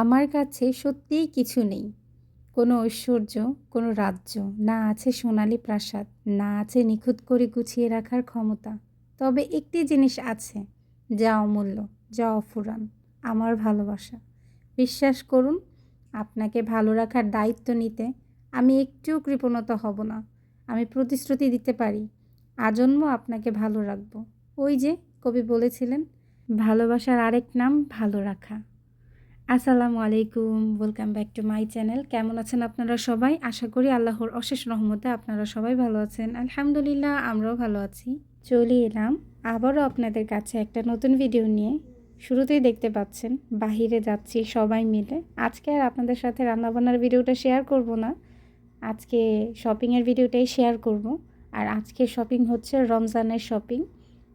আমার কাছে সত্যিই কিছু নেই। কোনো ঐশ্বর্য, কোনো রাজ্য, না আছে সোনালী প্রাসাদ, না আছে নিখুঁত করে গুছিয়ে রাখার ক্ষমতা। তবে একটি জিনিস আছে, যা অমূল্য, যা অফুরান, আমার ভালোবাসা। বিশ্বাস করুন, আপনাকে ভালো রাখার দায়িত্ব নিতে আমি একটুও কৃপণতা হব না। আমি প্রতিশ্রুতি দিতে পারি, আজন্ম আপনাকে ভালো রাখব। ওই যে কবি বলেছিলেন, ভালোবাসার আরেক নাম ভালো রাখা। আসসালামু আলাইকুম welcome back to my channel কেমন আছেন আপনারা সবাই? আশা করি আল্লাহর অশেষ রহমতে আপনারা সবাই ভালো আছেন। আলহামদুলিল্লাহ, আমরাও ভালো আছি। চলে এলাম আবারও আপনাদের কাছে একটা নতুন ভিডিও নিয়ে। শুরুতেই দেখতে পাচ্ছেন, বাহিরে যাচ্ছি সবাই মিলে। আজকে আর আপনাদের সাথে রান্নাবান্নার ভিডিওটা শেয়ার করব না। আজকে শপিংয়ের ভিডিওটাই শেয়ার করব। আর আজকে শপিং হচ্ছে রমজানের শপিং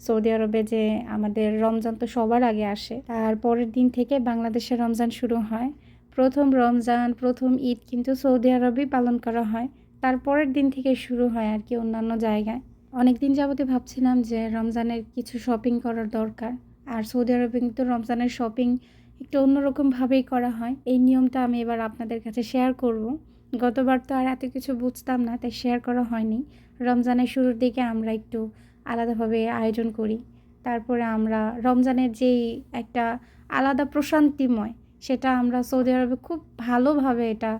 সৌদি আরবে যে আমাদের রমজান তো সবার আগে আসে, তার পরের দিন থেকে বাংলাদেশে রমজান শুরু হয়। প্রথম রমজান, প্রথম ঈদ কিন্তু সৌদি আরবেই পালন করা হয়। তারপরের দিন থেকে শুরু হয় আর কি অন্যান্য জায়গায়। অনেক দিন যাবতে ভাবছিলাম যে রমজানের কিছু শপিং করার দরকার। আর সৌদি আরবে কিন্তু রমজানের শপিং একটু অন্যরকমভাবেই করা হয়। এই নিয়মটা আমি এবার আপনাদের কাছে শেয়ার করব। গতবার তো আর এত কিছু বুঝতাম না, তাই শেয়ার করা হয়নি। রমজানের শুরুর দিকে আমরা একটু আলাদাভাবে আয়োজন করি। তারপরে আমরা রমজানের যেই একটা আলাদা প্রশান্তিময়, সেটা আমরা সৌদি আরবে খুব ভালোভাবে এটা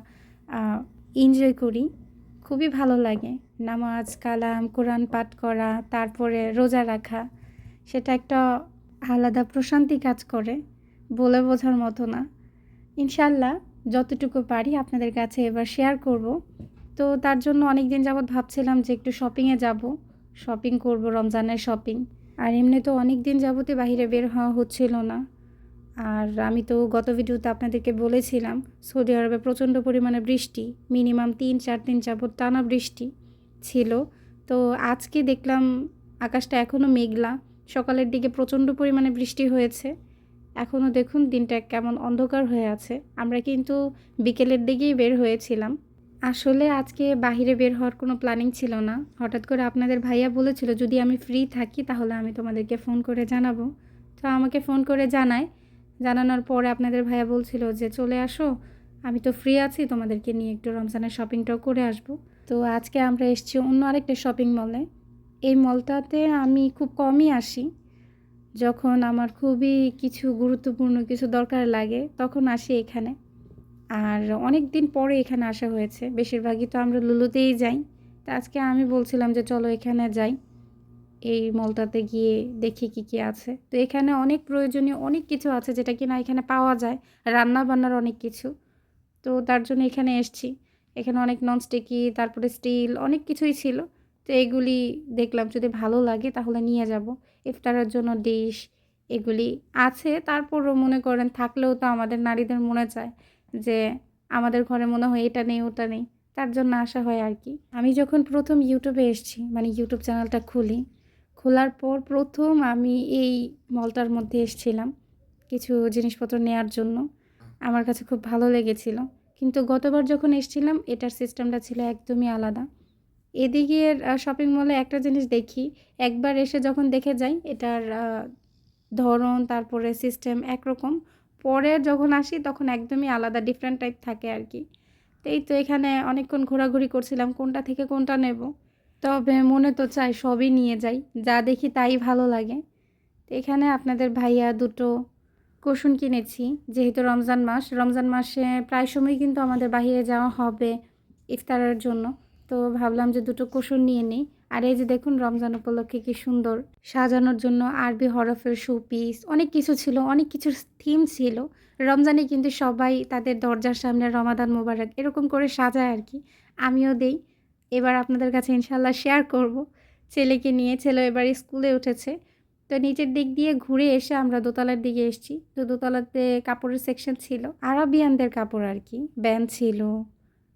এনজয় করি। খুবই ভালো লাগে। নামাজ, কালাম, কোরআন পাঠ করা, তারপরে রোজা রাখা, সেটা একটা আলাদা প্রশান্তি কাজ করে, বলে বোঝার মতো না। ইনশাল্লাহ যতটুকু পারি আপনাদের কাছে এবার শেয়ার করব। তো তার জন্য অনেক দিন যাবৎ ভাবছিলাম যে একটু শপিংয়ে যাব। শপিং করব, রমজানের শপিং আর এমনি তো অনেক দিন যাবতে বাহিরে বের হওয়া হচ্ছিল না। আর আমি তো গত ভিডিওতে আপনাদেরকে বলেছিলাম, সৌদি আরবে প্রচণ্ড পরিমাণে বৃষ্টি মিনিমাম তিন, চার দিন যাবৎ টানা বৃষ্টি ছিল। তো আজকে দেখলাম আকাশটা এখনও মেঘলা, সকালের দিকে প্রচণ্ড পরিমাণে বৃষ্টি হয়েছে। এখনও দেখুন দিনটা কেমন অন্ধকার হয়ে আছে। আমরা কিন্তু বিকেলের দিকেই বের হয়েছিলাম। আসলে আজকে বাহিরে বের হওয়ার কোনো প্ল্যানিং ছিল না। হঠাৎ করে আপনাদের ভাইয়া বলেছিল, যদি আমি ফ্রি থাকি, তাহলে আমি তোমাদেরকে ফোন করে জানাব। তো আমাকে ফোন করে জানায়। জানানোর পরে আপনাদের ভাইয়া বলছিল যে, চলে আসো, আমি তো ফ্রি আছি, তোমাদেরকে নিয়ে একটু রমজানের শপিংটাও করে আসব। তো আজকে আমরা এসেছি অন্য আরেকটা শপিং মলে এই মলটাতে আমি খুব কমই আসি। যখন আমার খুবই কিছু গুরুত্বপূর্ণ কিছু দরকার লাগে, তখন আসি এখানে। আর অনেক দিন পরে এখানে আসা হয়েছে। বেশিরভাগই তো আমরা লুলুতেই যাই। তা আজকে আমি বলছিলাম যে চলো এখানে যাই। এই মলটাতে গিয়ে দেখি কি কি আছে। তো এখানে অনেক প্রয়োজনীয় অনেক কিছু আছে যেটা কি না এখানে পাওয়া যায়। রান্না বান্নার অনেক কিছু। তো তার জন্য এখানে এসছি। এখানে অনেক ননস্টিকি তারপরে স্টিল অনেক কিছুই ছিল। তো এগুলি দেখলাম যদি ভালো লাগে তাহলে নিয়ে যাব। ইফতারের জন্য ডিশ এগুলি আছে। তারপরও মনে করেন থাকলেও তো আমাদের নারীদের মনে চায় যে আমাদের ঘরে মনে হয় এটা নেই, ওটা নেই, তার জন্য আসা হয় আর কি। আমি যখন প্রথম ইউটিউবে এসেছি মানে ইউটিউব চ্যানেলটা খুলি, খোলার পর প্রথম আমি এই মলটার মধ্যে এসেছিলাম কিছু জিনিসপত্র নেয়ার জন্য। আমার কাছে খুব ভালো লেগেছিল। কিন্তু গতবার যখন এসেছিলাম, এটার সিস্টেমটা ছিল একদমই আলাদা। এদিকের শপিং মলে একটা জিনিস দেখি, একবার এসে যখন দেখে যাই, এটার ধরন, তারপরে সিস্টেম একরকম পরে যখন আসি তখন একদমই আলাদা ডিফারেন্ট টাইপ থাকে আর কি এই তো এখানে অনেকক্ষণ ঘোরাঘুরি করছিলাম, কোনটা থেকে কোনটা নেব। তবে মনে তো চাই সবই নিয়ে যাই, যা দেখি তাই ভালো লাগে। তো এখানে আপনাদের ভাইয়া দুটো কুসুন কিনেছি, যেহেতু রমজান মাস। রমজান মাসে প্রায় সময় কিন্তু আমাদের বাহিরে যাওয়া হবে ইফতারের জন্য। তো ভাবলাম যে দুটো কুসুন নিয়ে নিই। আর এই যে দেখুন, রমজান উপলক্ষে কি সুন্দর সাজানোর জন্য আরবি হরফের শোপিস, অনেক কিছু ছিল, অনেক কিছুর থিম ছিল। রমজানে কিন্তু সবাই তাদের দরজার সামনে রমাদান মোবারক এরকম করে সাজায় আর কি। আমিও দেই। এবার আপনাদের কাছে ইনশাল্লাহ শেয়ার করব। ছেলেকে নিয়ে, ছেলে এবার স্কুলে উঠেছে। তো নিচের দিক দিয়ে ঘুরে এসে আমরা দোতলার দিকে এসেছি। তো দোতলাতে কাপড়ের সেকশন ছিল। আরবিয়ানদের কাপড় আর কি। ব্যান্ড ছিল,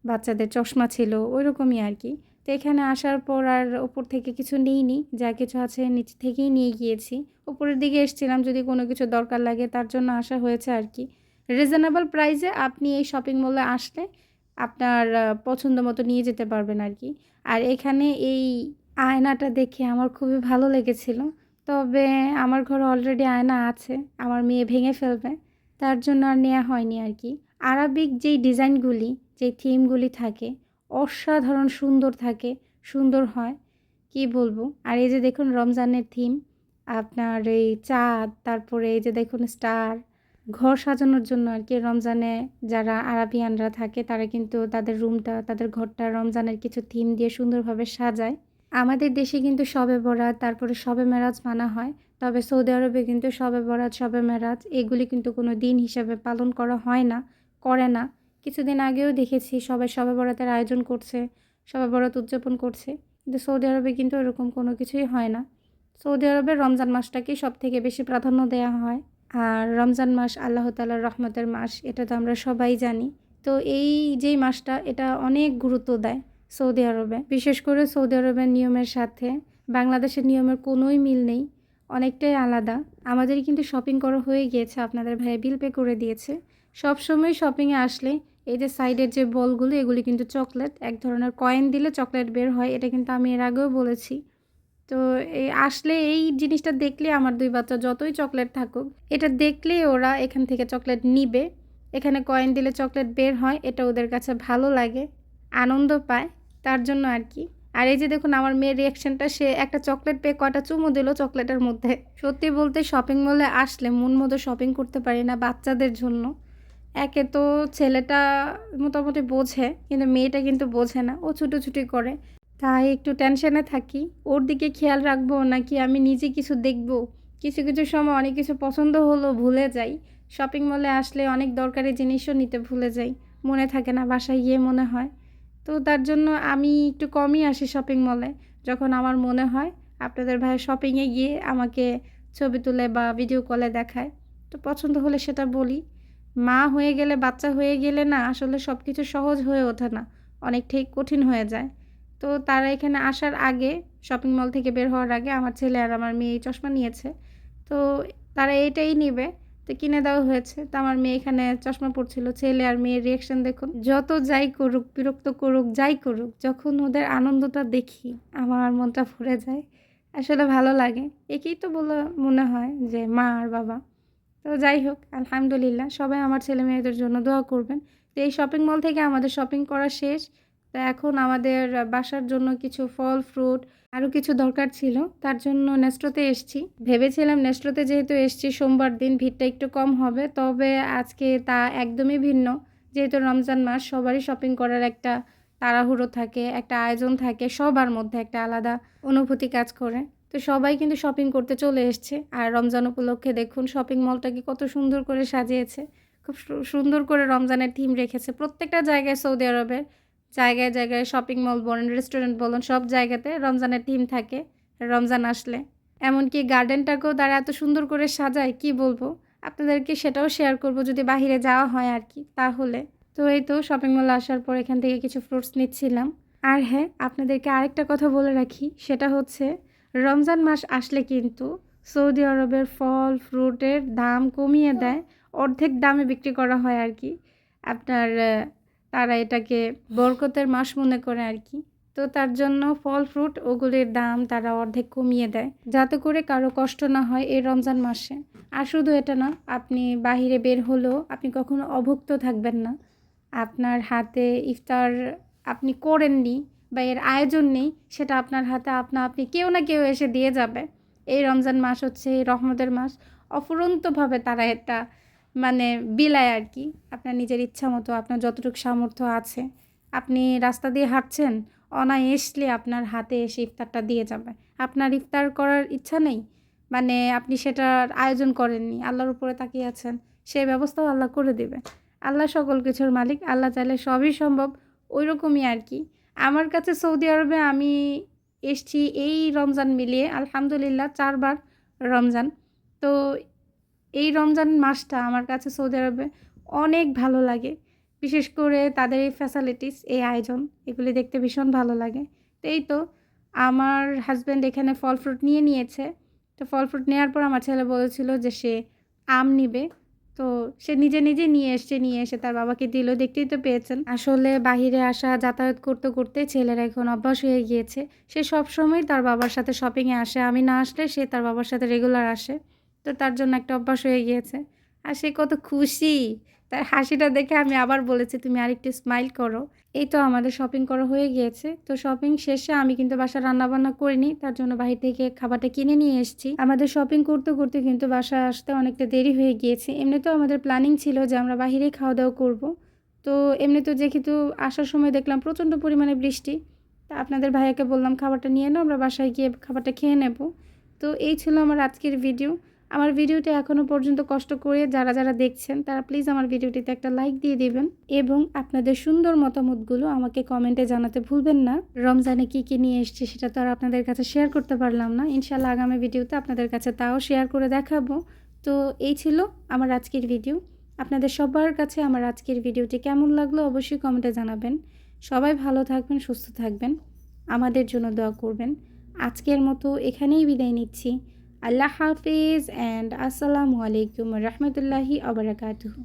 বাচ্চাদের চশমা ছিল ওই রকমই আর কি। তো এখানে আসার পর আর ওপর থেকে কিছু নিইনি, যা কিছু আছে নিচ থেকেই নিয়ে গিয়েছি। উপরের দিকে এসেছিলাম যদি কোনো কিছু দরকার লাগে, তার জন্য আসা হয়েছে আর কি। রিজনেবল প্রাইসে আপনি এই শপিং মলে আসলে আপনার পছন্দ মতো নিয়ে যেতে পারবেন আর কি। আর এখানে এই আয়নাটা দেখে আমার খুবই ভালো লেগেছিল। তবে আমার ঘরে অলরেডি আয়না আছে, আমার মেয়ে ভেঙে ফেলবে, তার জন্য আর নেওয়া হয়নি আর কি। আরবিক যেই ডিজাইনগুলি যেই থিমগুলি থাকে অসাধারণ সুন্দর থাকে, সুন্দর হয়। কি বলব? আর এই যে দেখুন রমজানের থিম আপনার এই চাঁদ, তারপরে এই যে দেখুন স্টার ঘর সাজানোর জন্য আর কি রমজানে যারা আরাবিয়ানরা থাকে, তারা কিন্তু তাদের রুমটা তাদের ঘরটা রমজানের কিছু থিম দিয়ে সুন্দরভাবে সাজায়। আমাদের দেশে কিন্তু শবে বরাত, তারপরে শবে মেরাজ মানা হয়, তবে সৌদি আরবে কিন্তু শবে বরাত, শবে মেরাজ, এগুলি কিন্তু কোনো দিন হিসাবে পালন করা হয় না, করে না। কিছুদিন আগেও দেখেছি সবাই শবে বরাতের আয়োজন করছে শবে বরাত উদযাপন করছে। কিন্তু সৌদি আরবে কিন্তু এরকম কোনো কিছুই হয় না। সৌদি আরবে রমজান মাসটাকেই সব থেকে বেশি প্রাধান্য দেওয়া হয়। আর রমজান মাস আল্লাহ তালার রহমতের মাস, এটা তো আমরা সবাই জানি। তো এই যেই মাসটা, এটা অনেক গুরুত্ব দেয় সৌদি আরবে। বিশেষ করে সৌদি আরবের নিয়মের সাথে বাংলাদেশের নিয়মের কোনোই মিল নেই, অনেকটাই আলাদা। আমাদের কিন্তু শপিং করা হয়ে গিয়েছে, আপনাদের ভাই বিল পে করে দিয়েছে। সব সময় শপিংয়ে আসলে এই যে সাইডের যে বলগুলো, এগুলি কিন্তু চকলেট। এক ধরনের কয়েন দিলে চকলেট বের হয়, এটা কিন্তু আমি এর আগেও বলেছি। তো এই আসলে এই জিনিসটা দেখলে আমার দুই বাচ্চা যতই চকলেট থাকুক, এটা দেখলেই ওরা এখান থেকে চকলেট নিবে। এখানে কয়েন দিলে চকলেট বের হয়, এটা ওদের কাছে ভালো লাগে, আনন্দ পায়, তার জন্য আর কি। আর এই যে দেখুন, আমার মেয়ের রিয়াকশনটা সে একটা চকলেট পেয়ে কয়টা চুমু দিল চকলেটের মধ্যে। সত্যি বলতে শপিং মলে আসলে মন মতো শপিং করতে পারি না বাচ্চাদের জন্য। একে তো ছেলেটা মোটামুটি বোঝে, কিন্তু মেয়েটা কিন্তু বোঝে না, ও ছুটোছুটি করে। তাই একটু টেনশনে থাকি। ওর দিকে খেয়াল রাখব নাকি আমি নিজে কিছু দেখব? কিছু কিছু সময় অনেক কিছু পছন্দ হলো ভুলে যাই। শপিং মলে আসলে অনেক দরকারি জিনিসও নিতে ভুলে যাই। মনে থাকে না বাসায় গিয়ে মনে হয়। তো তার জন্য আমি একটু কমই আসি শপিং মলে। যখন আমার মনে হয়, আপনাদের ভাই শপিংয়ে গিয়ে আমাকে ছবি তুলে বা ভিডিও কলে দেখায়। তো পছন্দ হলে সেটা বলি। মা হয়ে গেলে, বাচ্চা হয়ে গেলে না আসলে সব কিছু সহজ হয়ে ওঠে না। অনেকটাই কঠিন হয়ে যায়। তো তারা এখানে আসার আগে শপিং মল থেকে বের হওয়ার আগে আমার ছেলে আর আমার মেয়ে চশমা নিয়েছে। তো তারা এইটাই নেবে। তো কিনে দেওয়া হয়েছে। তো আমার মেয়ে এখানে চশমা পড়ছিল ছেলে আর মেয়ের রিয়াকশন দেখুন। যত যাই করুক, বিরক্ত করুক, যাই করুক, যখন ওদের আনন্দটা দেখি, আমার মনটা ভরে যায়। আসলে ভালো লাগে। একেই তো বলে মনে হয় যে মা আর বাবা। তো যাই হোক, আলহামদুলিল্লাহ, সবাই আমার ছেলে মেয়েদের জন্য দোয়া করবেন। তো এই শপিং মল থেকে আমাদের শপিং করা শেষ। তো এখন আমাদের বাসার জন্য কিছু ফল ফ্রুট আরও কিছু দরকার ছিল। তার জন্য নেস্ট্রোতে এসছি। ভেবেছিলাম নেস্ট্রোতে যেহেতু এসছি, সোমবার দিন ভিড়টা একটু কম হবে। তবে আজকে তা একদমই ভিন্ন। যেহেতু রমজান মাস, সবারই শপিং করার একটা তাড়াহুড়ো থাকে, একটা আয়োজন থাকে, সবার মধ্যে একটা আলাদা অনুভূতি কাজ করে। তো সবাই কিন্তু শপিং করতে চলে এসছে। আর রমজান উপলক্ষে দেখুন শপিং মলটাকে কত সুন্দর করে সাজিয়েছে। খুব সুন্দর করে রমজানের থিম রেখেছে প্রত্যেকটা জায়গায় সৌদি আরবের। জায়গায় জায়গায় শপিং মল বলেন রেস্টুরেন্ট বলুন, সব জায়গাতে রমজানের থিম থাকে রমজান আসলে। এমনকি গার্ডেনটাকেও তারা এত সুন্দর করে সাজায়, কি বলব? আপনাদেরকে সেটাও শেয়ার করব যদি বাহিরে যাওয়া হয় আর কি, তাহলে। তো এই তো শপিং মলে আসার পর এখান থেকে কিছু ফ্রুটস নিচ্ছিলাম। আর হ্যাঁ আপনাদেরকে আরেকটা কথা বলে রাখি, সেটা হচ্ছে রমজান মাস আসলে কিন্তু সৌদি আরবের ফল, ফ্রুটের দাম কমিয়ে দেয়। অর্ধেক দামে বিক্রি করা হয় আর কি। আপনার তারা এটাকে বরকতের মাস মনে করে আর কি। তো তার জন্য ফল, ফ্রুট ওগুলির দাম তারা অর্ধেক কমিয়ে দেয়। যাতে করে কারও কষ্ট না হয় এই রমজান মাসে। আর শুধু এটা না, আপনি বাহিরে বের হলেও আপনি কখনো অভুক্ত থাকবেন না। আপনার হাতে ইফতার আপনি করেননি বা এর আয়োজন নেই, সেটা আপনার হাতে আপনা আপনি কেউ না কেউ এসে দিয়ে যাবে। এই রমজান মাস হচ্ছে, এই রহমতের মাস। অফুরন্তভাবে তারা এটা মানে বিলায় আর কি। আপনার নিজের ইচ্ছা মতো, আপনার যতটুকু সামর্থ্য আছে। আপনি রাস্তা দিয়ে হাঁটছেন অনায়াসলি আপনার হাতে এসে ইফতারটা দিয়ে যাবে। আপনার ইফতার করার ইচ্ছা নেই মানে আপনি সেটার আয়োজন করেননি, আল্লাহর উপরে তাকিয়ে আছেন সেই ব্যবস্থাও আল্লাহ করে দেবে। আল্লাহ সকল কিছুর মালিক, আল্লাহ চাইলে সবই সম্ভব ওই রকমই আর কি। আমার কাছে সৌদি আরবে আমি এসছি এই রমজান মিলিয়ে, আলহামদুলিল্লাহ, চারবার রমজান। তো এই রমজান মাসটা আমার কাছে সৌদি আরবে অনেক ভালো লাগে। বিশেষ করে তাদের এই ফ্যাসিলিটিস এই আয়োজন, এগুলি দেখতে ভীষণ ভালো লাগে। তো এই তো, আমার হাজব্যান্ড এখানে ফল ফ্রুট নিয়ে নিয়েছে। তো ফল ফ্রুট নেওয়ার পর আমার ছেলে বলেছিল যে সে আম নিবে। তো সে নিজে নিজে নিয়ে এসছে, নিয়ে এসে তার বাবাকে দিল, দেখতেই তো পেয়েছেন। আসলে বাহিরে আসা, যাতায়াত করতে করতে ছেলেরা এখন অভ্যাস হয়ে গিয়েছে। সে সবসময় তার বাবার সাথে শপিংয়ে আসে, আমি না আসলে সে তার বাবার সাথে রেগুলার আসে। তো তার জন্য একটা অভ্যাস হয়ে গিয়েছে। আর সে কত খুশি। তার হাসিটা দেখে আমি আবার বলেছি, তুমি আরেকটু স্মাইল করো। এই তো আমাদের শপিং করা হয়ে গিয়েছে। তো শপিং শেষে আমি কিন্তু বাসা রান্নাবান্না করিনি, তার জন্য বাহির থেকে খাবারটা কিনে নিয়ে এসেছি। আমাদের শপিং করতে করতে কিন্তু বাসায় আসতে অনেকটা দেরি হয়ে গিয়েছে। এমনিতেও আমাদের প্ল্যানিং ছিল যে আমরা বাহিরেই খাওয়া দাওয়া করব। তো এমনিতেও যেহেতু আসার সময় দেখলাম প্রচণ্ড পরিমাণে বৃষ্টি, তা আপনাদের ভাইয়াকে বললাম, খাবারটা নিয়ে নাও, আমরা বাসায় গিয়ে খাবারটা খেয়ে নেব। তো এই ছিল আমার আজকের ভিডিও আমার ভিডিওটি এখনও পর্যন্ত কষ্ট করে যারা যারা দেখছেন, তারা প্লিজ আমার ভিডিওটিতে একটা লাইক দিয়ে দিবেন এবং আপনাদের সুন্দর মতামতগুলো আমাকে কমেন্টে জানাতে ভুলবেন না। রমজানে কি কি নিয়ে এসেছি সেটা তো আর আপনাদের কাছে শেয়ার করতে পারলাম না। ইনশাল্লাহ আগামী ভিডিওতে আপনাদের কাছে তাও শেয়ার করে দেখাবো। তো এই ছিল আমার আজকের ভিডিও আপনাদের সবার কাছে আমার আজকের ভিডিওটি কেমন লাগল অবশ্যই কমেন্টে জানাবেন। সবাই ভালো থাকবেন, সুস্থ থাকবেন। আমাদের জন্য দোয়া করবেন। আজকের মতো এখানেই বিদায় নিচ্ছি। আল্লাহ হাফিজ অ্যান্ড আসসালামু আলাইকুম রহমতুল্লাহি আবরাকাতুহু